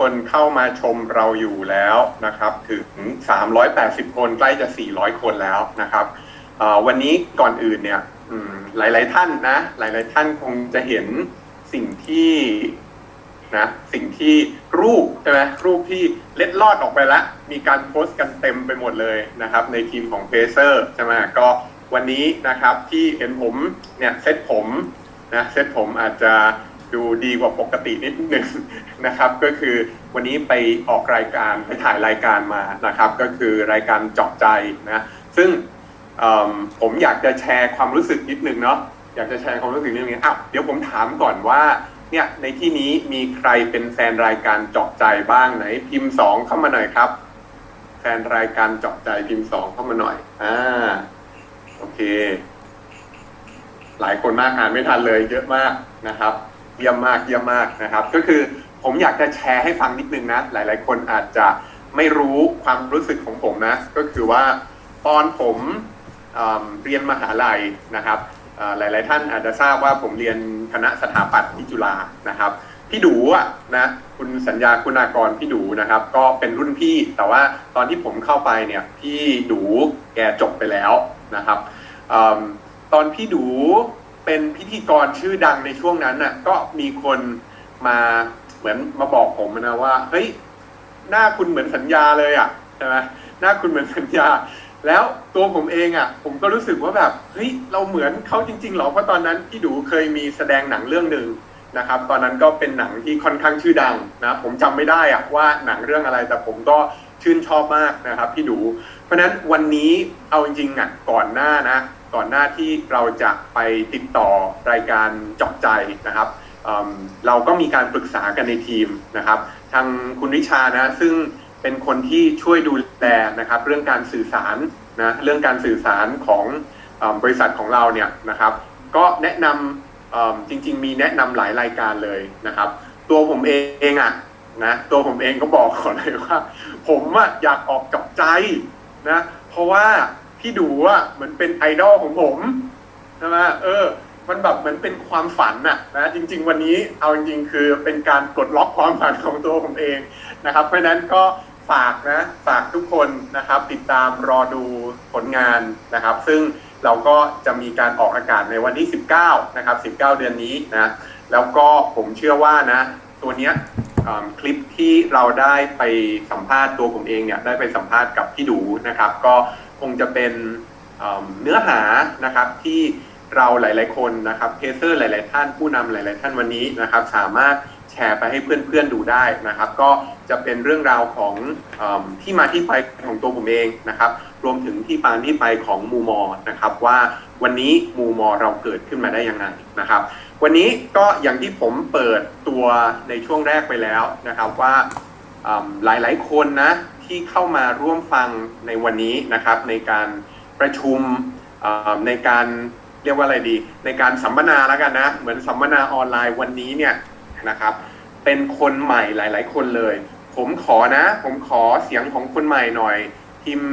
คนเข้ามาชมเราอยู่แล้วนะครับถึง 380 คนใกล้จะ 400 คนแล้วนะครับวันนี้ก่อนอื่นเนี่ยหลาย ๆ ท่านนะ หลาย ๆ ท่านคงจะเห็นสิ่งที่นะสิ่งที่รูปใช่ไหมรูปที่เล็ดลอดออกไปแล้ว มีการโพสต์กันเต็มไปหมดเลยนะครับ ในทีมของเพเซอร์ใช่ไหมก็วันนี้นะครับที่เห็นผมเนี่ยเซตผมนะเซตผมอาจจะ ดูดีกว่าปกตินิดนึงนะครับ ก็คือวันนี้ไปออกรายการไปถ่ายรายการมานะครับ ก็คือรายการเจาะใจนะซึ่งผมอยากจะแชร์ความรู้สึกนิดนึงเนาะอยากจะแชร์ความรู้สึกนิดนึงอ้าวเดี๋ยวผมถามก่อนว่าเนี่ยในที่นี้มีใครเป็นแฟนรายการเจาะใจบ้างไหน พิมพ์สองเข้ามาหน่อยครับ แฟนรายการเจาะใจพิมพ์สองเข้ามาหน่อยอ่าโอเค หลายคนมากอ่านไม่ทันเลยเยอะมากนะครับ เยี่ยมมากเยี่ยมมากนะครับ ก็คือผมอยากจะแชร์ให้ฟังนิดนึงนะ หลาย ๆ คนอาจจะไม่รู้ความรู้สึกของผมนะ ก็คือว่าตอนผมเเรียนมหาลัยนะครับหลาย ๆ ท่านอาจจะทราบว่าผมเรียนคณะสถาปัตย์ที่จุฬานะครับ พี่ดูอะนะคุณสัญญาคุณากรพี่ดูนะครับ ก็เป็นรุ่นพี่แต่ว่าตอนที่ผมเข้าไปเนี่ยพี่ดูแกจบไปแล้วนะครับเอิ่มตอนพี่ดู เป็นพิธีกรชื่อดังในช่วงนั้นน่ะ ก็มีคนมาเหมือนมาบอกผมนะว่าเฮ้ยหน้าคุณเหมือนสัญญาเลยอะใช่ไหมหน้าคุณเหมือนสัญญา แล้วตัวผมเองอะ ผมก็รู้สึกว่าแบบเฮ้ยเราเหมือนเขาจริงๆหรอเพราะตอนนั้นพี่ดูเคยมีแสดงหนังเรื่องหนึ่งนะครับ ตอนนั้นก็เป็นหนังที่ค่อนข้างชื่อดังนะผมจำไม่ได้อะว่าหนังเรื่องอะไรแต่ผมก็ชื่นชอบมากนะครับ พี่ดู เพราะฉะนั้นวันนี้เอาจริงๆอะก่อนหน้านะ ก่อนหน้าที่เราจะไปติดต่อรายการเจาะใจนะครับเเราก็มีการปรึกษากันในทีมนะครับ ทางคุณวิชานะซึ่งเป็นคนที่ช่วยดูแลนะครับ เรื่องการสื่อสารนะเรื่องการสื่อสารของอบริษัทของเราเนี่ยนะครับ ก็แนะนำจริง ๆ มีแนะนำหลายรายการเลยนะครับ ตัวผมเองอะนะตัวผมเองก็บอกก่อนเลยว่า ผมอะอยากออกกับใจนะเพราะว่า พี่ดูอะเหมือนเป็นไอดอลของผมใช่ไหมเออ มันแบบเหมือนเป็นความฝันอะนะจริง ๆ วันนี้เอาจริงๆคือเป็นการปลดล็อกความฝันของตัวผมเองนะครับ เพราะนั้นก็ฝากนะฝากทุกคนนะครับ ติดตามรอดูผลงานนะครับ ซึ่งเราก็จะมีการออกอากาศในวันที่ 19 นะครับ 19 เดือนนี้นะ แล้วก็ผมเชื่อว่านะ ตัวเนี้ย คลิปที่เราได้ไปสัมภาษณ์ตัวผมเองเนี่ยได้ไปสัมภาษณ์กับพี่ดูนะครับ ก็คงจะเป็นเนื้อหานะครับที่เราหลาย ๆ คนนะครับเพเซอร์หลาย ๆ ท่านผู้นำหลาย ๆ ท่านวันนี้นะครับ สามารถแชร์ไปให้เพื่อน ๆ ดูได้นะครับ ก็จะเป็นเรื่องราวของอที่มาที่ไปของตัวผมเองนะครับ รวมถึงที่มาที่ไปของมูมอนะครับ ว่าวันนี้มูมอเราเกิดขึ้นมาได้ยังไงนะครับ วันนี้ก็อย่างที่ผมเปิดตัวในช่วงแรกไปแล้วนะครับว่าอืมหลายๆคนนะที่เข้ามาร่วมฟังในวันนี้นะครับ ในการประชุมในการเรียกว่าอะไรดี ในการสัมมนาแล้วกันนะ เหมือนสัมมนาออนไลน์วันนี้เนี่ยนะครับ เป็นคนใหม่หลาย ๆ คนเลย ผมขอนะ ผมขอเสียงของคนใหม่หน่อย พิมพ์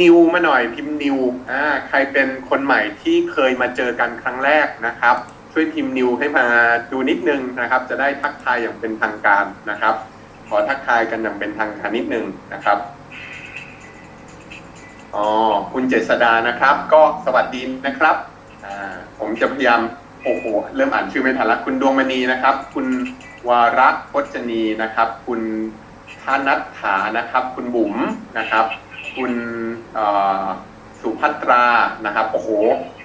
นิวมาหน่อยพิมพ์นิวอ่าใครเป็นคนใหม่ที่เคยมาเจอกันครั้งแรกนะครับ ช่วยพิมพ์นิวให้มาดูนิดนึงนะครับ จะได้ทักทายอย่างเป็นทางการนะครับ ขอทักทายกันอย่างเป็นทางการนิดนึงนะครับอ๋อคุณเจษดานะครับ ก็สวัสดีนะครับอ่าผมจะพยายามโอ้โหเริ่มอ่านชื่อไม่ทันละคุณดวงมณีนะครับ คุณวาระพจนีนะครับ คุณธนัทถานะครับ คุณบุ๋มนะครับ คุณสุภัตรานะครับโอ้โห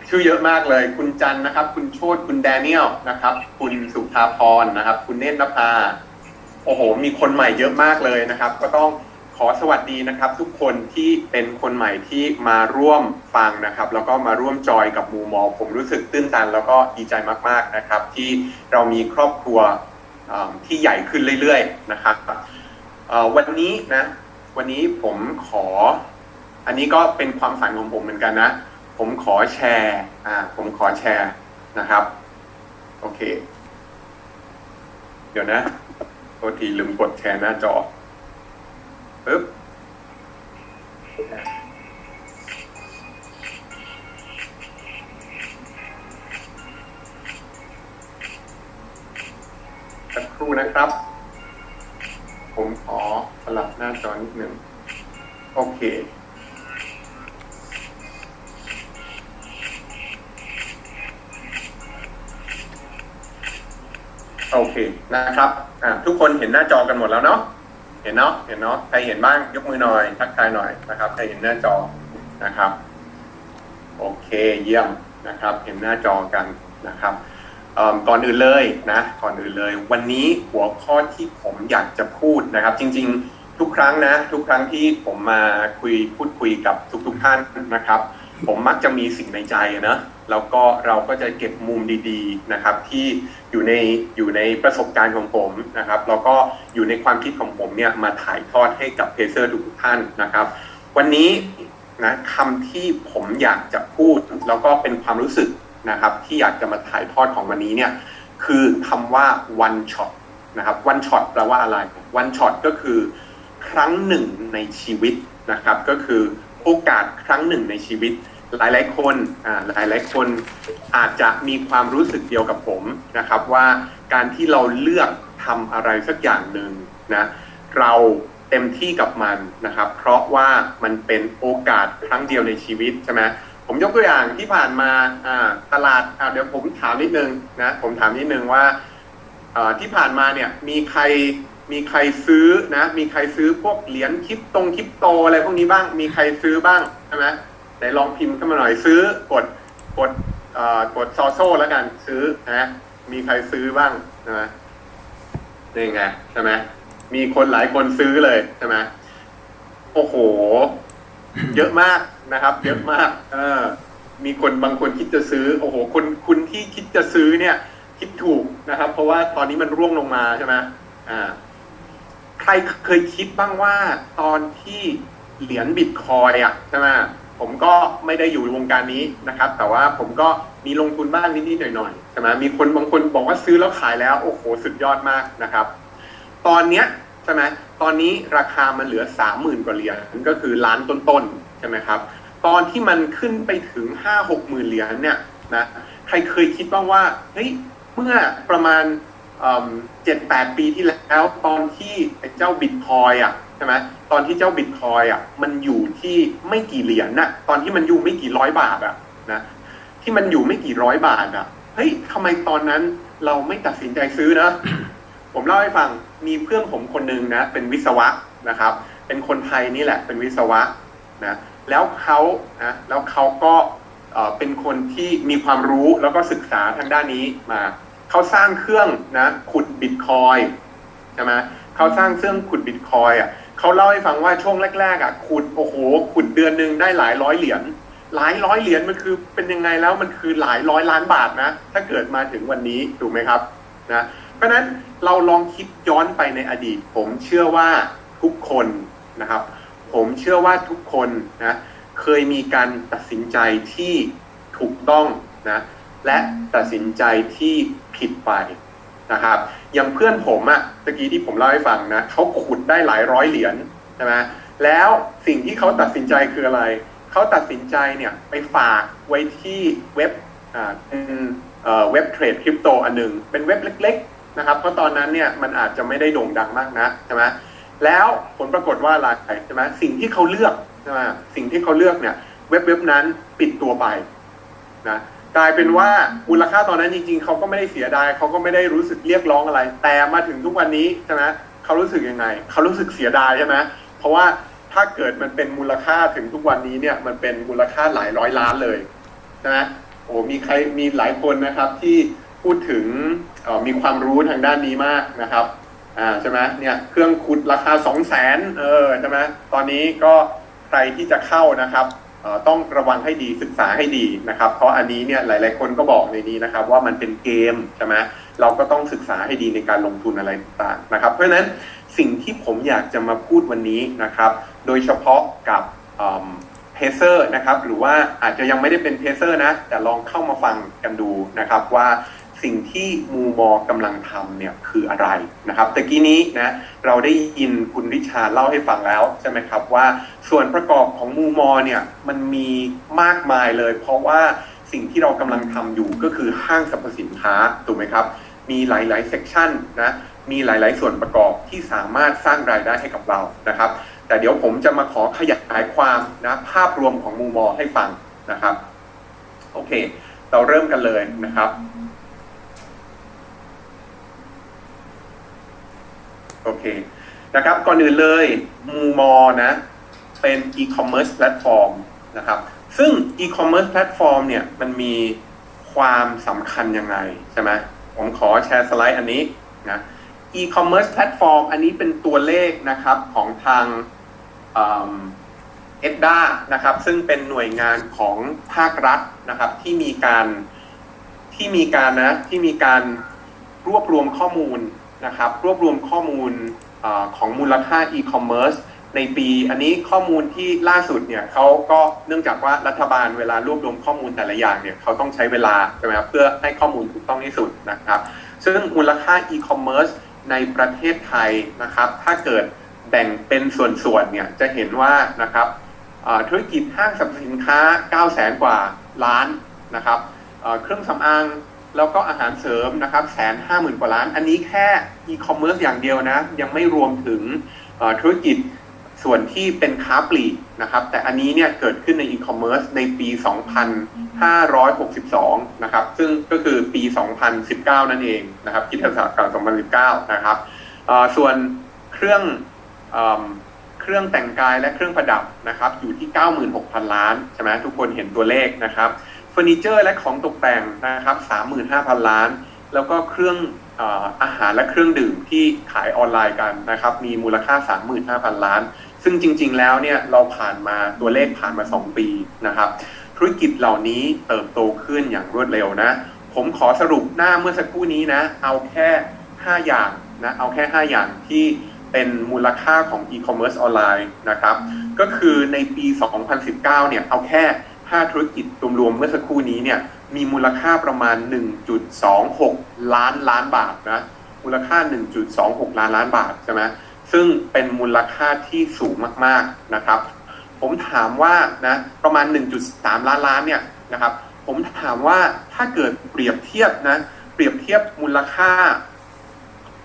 ชื่อเยอะมากเลย คุณจันนะครับ คุณโชตคุณแดเนียลนะครับ คุณสุภาพรนะครับ คุณเนตรนภาโอ้โห มีคนใหม่เยอะมากเลยนะครับ ก็ต้องขอสวัสดีนะครับ ทุกคนที่เป็นคนใหม่ที่มาร่วมฟังนะครับ แล้วก็มาร่วมจอยกับมูมอผมรู้สึกตื้นตัน แล้วก็ดีใจมากๆนะครับ ที่เรามีครอบครัวที่ใหญ่ขึ้นเรื่อยๆนะครับวันนี้นะ วันนี้ผมขอ อันนี้ก็เป็นความฝันของผมเหมือนกันนะ ผมขอแชร์อ่าผมขอแชร์นะครับ โอเค เดี๋ยวนะโทษทีลืมกดแชร์หน้าจอปึ๊บสักครู่นะครับ ผมขอสลับหน้าจอนิดหนึ่ง โอเค โอเคนะครับอ่าทุกคนเห็นหน้าจอกันหมดแล้วเนาะเห็นเนาะเห็นเนาะใครเห็นบ้างยกมือหน่อยทักทายหน่อยนะครับใครเห็นหน้าจอนะครับ โอเคเยี่ยมนะครับ เห็นหน้าจอกันนะครับก่อนอื่นเลยนะก่อนอื่นเลย วันนี้หัวข้อที่ผมอยากจะพูดนะครับ จริง ๆ ทุกครั้งนะ ทุกครั้งที่ผมมาคุยพูดคุยกับทุก ๆ ท่านนะครับ ผมมักจะมีสิ่งในใจนะแล้วก็เราก็จะเก็บมุมดีๆนะครับที่อยู่ในอยู่ในประสบการณ์ของผมนะครับแล้วก็อยู่ในความคิดของผมเนี่ยมาถ่ายทอดให้กับเพเซอร์ทุกท่านนะครับ วันนี้นะคำที่ผมอยากจะพูด แล้วก็เป็นความรู้สึกนะครับ ที่อยากจะมาถ่ายทอดของวันนี้เนี่ยคือคำว่า one shot นะครับ one shot แปลว่าอะไร one shot ก็คือครั้งหนึ่งในชีวิตนะครับ ก็คือ โอกาสครั้งหนึ่งในชีวิต หลายๆคนอ่าหลายๆคนอาจจะมีความรู้สึกเดียวกับผมนะครับว่าการที่เราเลือกทำอะไรสักอย่างหนึ่งนะเราเต็มที่กับมันนะครับ เพราะว่ามันเป็นโอกาสครั้งเดียวในชีวิตใช่ไหมผมยกตัวอย่างที่ผ่านมาอ่าตลาดเดี๋ยวผมถามนิดนึงนะผมถามนิดนึงว่าอ่อที่ผ่านมาเนี่ยมีใคร มีใครซื้อนะ มีใครซื้อพวกเหรียญคริปตงคริปโตอะไรพวกนี้บ้าง มีใครซื้อบ้างใช่ไหมไหนลองพิมพ์ขึ้นมาหน่อยซื้อกดกดเอ่อกดซอโซ่แล้วกันซื้อนะมีใครซื้อบ้างใช่ไหมนี่ไงใช่ไหมมีคนหลายคนซื้อเลยใช่ไหมโอ้โห เยอะมากนะครับ เยอะมาก เออ มีคนบางคนคิดจะซื้อ โอ้โหคนคุณที่คิดจะซื้อเนี่ย คิดถูกนะครับ เพราะว่าตอนนี้มันร่วงลงมาใช่ไหมอ่า ใครเคยคิดบ้างว่าตอนที่เหรียญบิตคอยอะใช่ไหมผมก็ไม่ได้อยู่วงการนี้นะครับ แต่ว่าผมก็มีลงทุนบ้างนิดๆหน่อยๆใช่ไหมมีคนบางคนบอกว่าซื้อแล้วขายแล้วโอ้โหสุดยอดมากนะครับ ตอนเนี้ยใช่ไหมตอนนี้ราคามันเหลือสามหมื่นกว่าเหรียญก็คือล้านต้นๆใช่ไหมครับ ตอนที่มันขึ้นไปถึงห้าหกหมื่นเหรียญเนี่ยนะใครเคยคิดบ้างว่าเฮ้ยเมื่อประมาณ เจ็ดแปดปีที่แล้วตอนที่เจ้าบิตคอยอะใช่ไหมตอนที่เจ้าบิตคอยอะมันอยู่ที่ไม่กี่เหรียญน่ะตอนที่มันอยู่ไม่กี่ร้อยบาทอะนะที่มันอยู่ไม่กี่ร้อยบาทอะเฮ้ยทำไมตอนนั้นเราไม่ตัดสินใจซื้อนะ ผมเล่าให้ฟังมีเพื่อนผมคนหนึ่งนะ เป็นวิศวะนะครับ เป็นคนไทยนี่แหละ เป็นวิศวะนะแล้วเขานะแล้วเขาก็เป็นคนที่มีความรู้แล้วก็ศึกษาทางด้านนี้มา เขาสร้างเครื่องนะขุดบิตคอยใช่ไหมเขาสร้างเครื่องขุดบิตคอยอะเขาเล่าให้ฟังว่าช่วงแรกๆอะขุดโอ้โหขุดเดือนหนึ่งได้หลายร้อยเหรียญหลายร้อยเหรียญมันคือเป็นยังไงแล้วมันคือหลายร้อยล้านบาทนะ ถ้าเกิดมาถึงวันนี้ถูกไหมครับนะเพราะฉะนั้นเราลองคิดย้อนไปในอดีต ผมเชื่อว่าทุกคนนะครับ ผมเชื่อว่าทุกคนนะเคยมีการตัดสินใจที่ถูกต้องนะ และตัดสินใจที่ผิดไปนะครับอย่างเพื่อนผมอะตะกี้ที่ผมเล่าให้ฟังนะเขาขุดได้หลายร้อยเหรียญใช่ไหมแล้วสิ่งที่เขาตัดสินใจคืออะไร เขาตัดสินใจเนี่ยไปฝากไว้ที่เว็บอ่าเป็นเอ่อเว็บเทรดคริปโตอันหนึ่งเป็นเว็บเล็ก ๆ นะครับ เพราะตอนนั้นเนี่ยมันอาจจะไม่ได้โด่งดังมากนะใช่ไหมแล้วผลปรากฏว่าอะไรใช่ไหมสิ่งที่เขาเลือกใช่ไหมสิ่งที่เขาเลือกเนี่ยเว็บเว็บนั้นปิดตัวไปนะ กลายเป็นว่ามูลค่าตอนนั้นจริง ๆเขาก็ไม่ได้เสียดายเขาก็ไม่ได้รู้สึกเรียกร้องอะไร แต่มาถึงทุกวันนี้ใช่ไหมเขารู้สึกยังไงเขารู้สึกเสียดายใช่ไหมเพราะว่าถ้าเกิดมันเป็นมูลค่าถึงทุกวันนี้เนี่ยมันเป็นมูลค่าหลายร้อยล้านเลยใช่ไหมโอ้มีใครมีหลายคนนะครับที่พูดถึงออมีความรู้ทางด้านนี้มากนะครับอ่าใช่ไหมเนี่ยเครื่องขุดราคาสองแสนเออใช่ไหมตอนนี้ก็ใครที่จะเข้านะครับ ต้องระวังให้ดีศึกษาให้ดีนะครับ เพราะอันนี้เนี่ยหลาย ๆ คนก็บอกในนี้นะครับ ว่ามันเป็นเกมใช่ไหมเราก็ต้องศึกษาให้ดีในการลงทุนอะไรต่างๆนะครับ เพราะฉะนั้นสิ่งที่ผมอยากจะมาพูดวันนี้นะครับ โดยเฉพาะกับเพเซอร์นะครับ หรือว่าอาจจะยังไม่ได้เป็นเพเซอร์นะ แต่ลองเข้ามาฟังกันดูนะครับว่า สิ่งที่มูมอกำลังทำเนี่ยคืออะไรนะครับตะกี้นี้นะเราได้ยินคุณริชาเล่าให้ฟังแล้วใช่ไหมครับว่าส่วนประกอบของมูมอเนี่ยมันมีมากมายเลย เพราะว่าสิ่งที่เรากำลังทำอยู่ก็คือห้างสรรพสินค้าถูกไหมครับ มีหลายๆเซกชันนะมีหลาย ๆ ส่วนประกอบที่สามารถสร้างรายได้ให้กับเรานะครับ แต่เดี๋ยวผมจะมาขอขยายความนะภาพรวมของมูมอให้ฟังนะครับโอเค เราเริ่มกันเลยนะครับ โอเคนะครับก่อนอื่นเลยมูมอนะเป็น e-commerce platform นะครับซึ่ง e-commerce platform เนี่ยมันมีความสำคัญยังไงใช่ไหมผมขอแชร์สไลด์อันนี้นะ e-commerce platform อันนี้เป็นตัวเลขนะครับของทางเอ็ดด้านะครับซึ่งเป็นหน่วยงานของภาครัฐนะครับที่มีการที่มีการนะที่มีการรวบรวมข้อมูล นะครับรวบรวมข้อมูลอของมูลค่า e-commerce ในปีอันนี้ข้อมูลที่ล่าสุดเนี่ยเขาก็เนื่องจากว่ารัฐบาลเวลารวบรวมข้อมูลแต่ละอย่างเนี่ยเขาต้องใช้เวลาใช่ไหมครับเพื่อให้ข้อมูลถูกต้องที่สุดนะครับ ซึ่งมูลค่า e-commerce ในประเทศไทยนะครับ ถ้าเกิดแบ่งเป็นส่วนๆเนี่ยจะเห็นว่านะครับธุรกิจห้างสรรพสินค้า 9 0 0แสนกว่าล้านนะครับเครื่องสำอาง แล้วก็อาหารเสริมนะครับแสนห้าหมื่นกว่าล้าน อันนี้แค่ e-commerce อย่างเดียวนะ ยังไม่รวมถึงธุรกิจส่วนที่เป็นค้าปลีกนะครับ แต่อันนี้เนี่ยเกิดขึ้นใน e-commerce ในปี 2562 นะครับ ซึ่งก็คือปี 2019 นั่นเองนะครับคิดศักราช2019 นะครับส่วนเครื่องเอเครื่องแต่งกายและเครื่องประดับนะครับ อยู่ที่ 96,000 ล้านใช่ไหมทุกคนเห็นตัวเลขนะครับ ฟอร์นิเจอร์และของตกแต่งนะครับ35,000 ล้าน แล้วก็เครื่องอาหารและเครื่องดื่มที่ขายออนไลน์กันนะครับ มีมูลค่า 35,000 ล้าน ซึ่งจริง ๆ แล้วเนี่ยเราผ่านมาตัวเลขผ่านมา 2 ปีนะครับ ธุรกิจเหล่านี้เติบโตขึ้นอย่างรวดเร็วนะ ผมขอสรุปหน้าเมื่อสักครู่นี้นะ เอาแค่ 5 อย่างนะ เอาแค่ 5 อย่างที่เป็นมูลค่าของ e-commerce ออนไลน์นะครับ ก็คือในปี 2019 เนี่ยเอาแค่ 5 ธุรกิจรวมๆเมื่อสักครู่นี้เนี่ยมีมูลค่าประมาณ 1.26 ล้านล้านบาทนะมูลค่า 1.26 ล้านล้านบาทใช่ไหมซึ่งเป็นมูลค่าที่สูงมากๆนะครับ ผมถามว่านะประมาณ 1.3 ล้านล้านเนี่ยนะครับ ผมถามว่าถ้าเกิดเปรียบเทียบนะเปรียบเทียบมูลค่า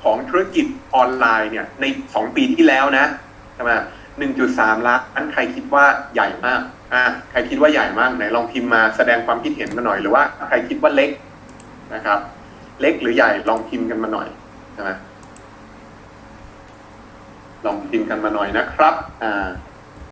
ของธุรกิจออนไลน์เนี่ยใน 2 ปีที่แล้วนะใช่ไหม1.3 ล้านใครคิดว่าใหญ่มาก อะใครคิดว่าใหญ่มากไหนลองพิมพ์มาแสดงความคิดเห็นมาหน่อยหรือว่าใครคิดว่าเล็กนะครับ เล็กหรือใหญ่ลองพิมพ์กันมาหน่อยใช่ไหมลองพิมพ์กันมาหน่อยนะครับ อ่า